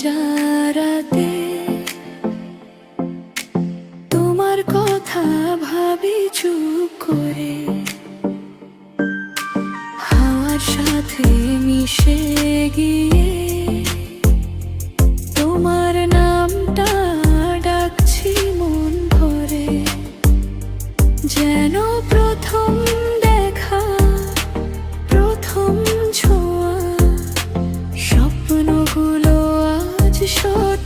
যারাতে তোমার কথা ভাবি চুপ করে, হাওয়ার সাথে মিশে গিয়ে তোমার নামটা ডাকছি মন ভরে, যেন প্রথম should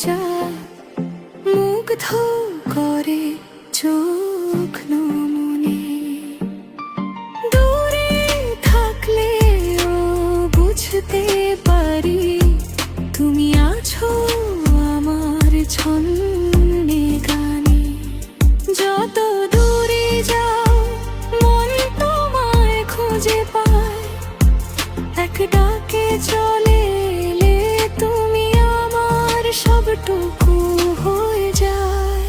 시작 ভা যায়।